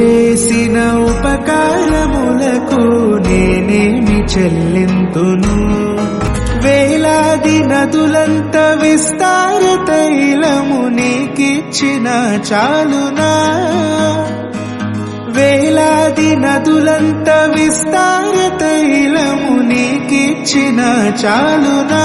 చేసిన ఉపకారములకు నేనేమి చెల్లింతును? వేలాది నదులంత విస్తార తైలము నీకిచ్చిన చాలునా? వేలాది నదులంత విస్తార తైలము నీకిచ్చిన చాలునా?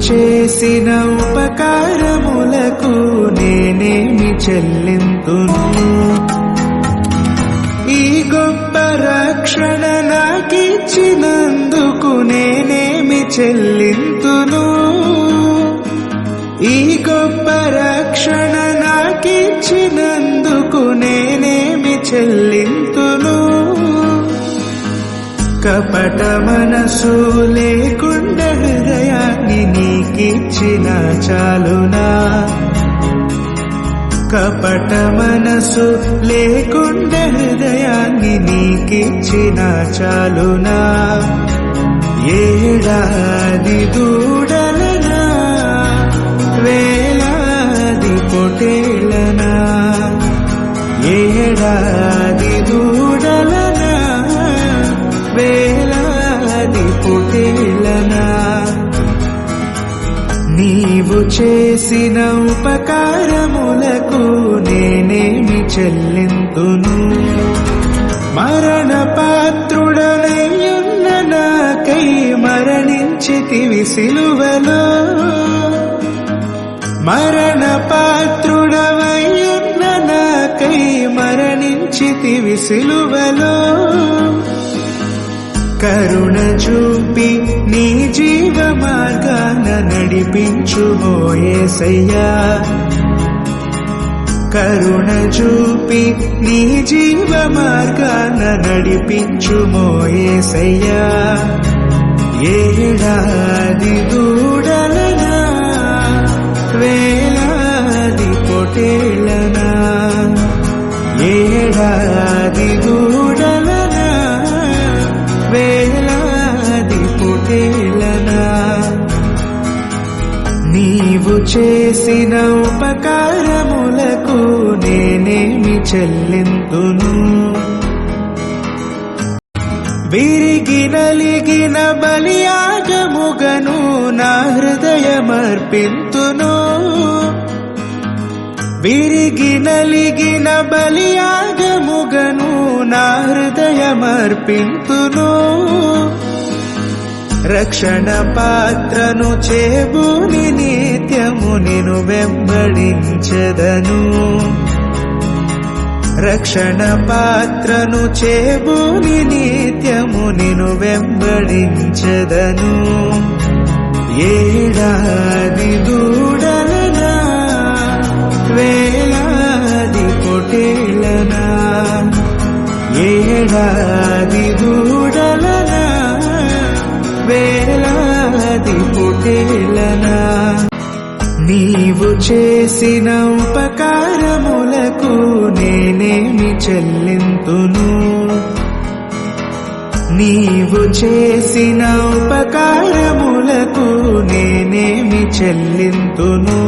చేసిన ఉపకారములకు నేనేమి చెల్లింతును? ఈ గొప్ప రక్షణ నాకిచ్చినందుకు నేనేమి చెల్లింతును? ఈ గొప్ప రక్షణ నాకిచ్చినందుకు నేనేమి చెల్లింతును? కపట మనసు లేకుండా హృదయాన్ని నీకిచ్చిన చాలునా? కపట మనసు లేకుండా హృదయాన్ని నీకిచ్చిన చాలునా? ఏడాది దూ చేసిన ఉపకారములకు నేనేమి చెల్లింతును? మరణ పాత్రుడనయ్యున్న నాకై మరణించితివి సిలువలో. మరణ పాత్రుడవయ్యున్న నాకై మరణించితివి సిలువలో. కరుణ చూపి నీ జీవ మార్గాన నడిపించు ఓయేసయ్యా కరుణ చూపి నీ జీవ మార్గాన నడిపించు మోయేసయ్యా ఏడాది దూడలనా వేలాది పొటేళ్ళనా ఏడాది దూడ నీవు చేసిన ఉపకారములకు నేనేమి చెల్లింతును. విరిగి నలిగిన బలియాగముగను నా హృదయమర్పింతును. విరిగి నలిగిన బలియాగముగను నా హృదయమర్పింతును. రక్షణ పాత్రను చేబూని నిత్యము నిను వెంబడించదను. రక్షణ పాత్రను చేబూని నిత్యము నిను వెంబడించదను. ఏడాది దూడలనా వేలాది పొటేళ్ళనా ఏడాది వేలాది పొటేళ్ళనా నీవు చేసిన ఉపకారములకు నేనేమి చెల్లింతును. నీవు చేసిన ఉపకారములకు నేనేమి చెల్లింతును.